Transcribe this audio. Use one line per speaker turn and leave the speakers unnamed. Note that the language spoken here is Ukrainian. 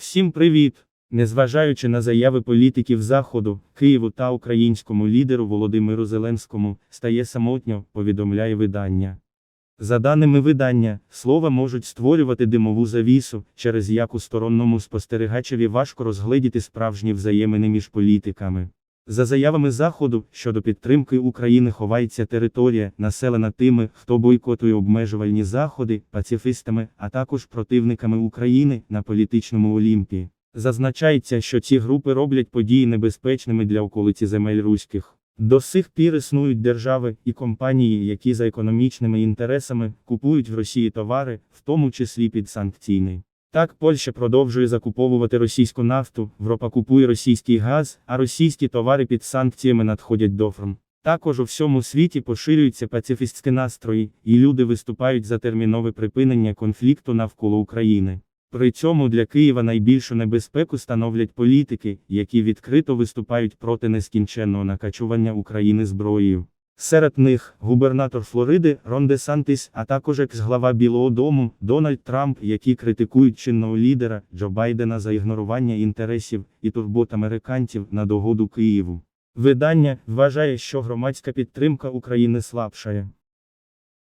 Всім привіт! Незважаючи на заяви політиків Заходу, Києву та українському лідеру Володимиру Зеленському, стає самотньо, повідомляє видання. За даними видання, слова можуть створювати димову завісу, через яку сторонному спостерігачеві важко розгледіти справжні взаємини між політиками. За заявами Заходу, щодо підтримки України ховається територія, населена тими, хто бойкотує обмежувальні заходи, пацифістами, а також противниками України на політичному Олімпі. Зазначається, що ці групи роблять події небезпечними для околиці земель руських. До сих пір існують держави і компанії, які за економічними інтересами купують в Росії товари, в тому числі під санкційний. Так, Польща продовжує закуповувати російську нафту, Європа купує російський газ, а російські товари під санкціями надходять до ФРМ. Також у всьому світі поширюються пацифістські настрої, і люди виступають за термінове припинення конфлікту навколо України. При цьому для Києва найбільшу небезпеку становлять політики, які відкрито виступають проти нескінченного накачування України зброєю. Серед них губернатор Флориди Рон Де а також екс-глава Білого Дому Дональд Трамп, які критикують чинного лідера Джо Байдена за ігнорування інтересів і турбот американців на догоду Києву. Видання вважає, що громадська підтримка України слабшає.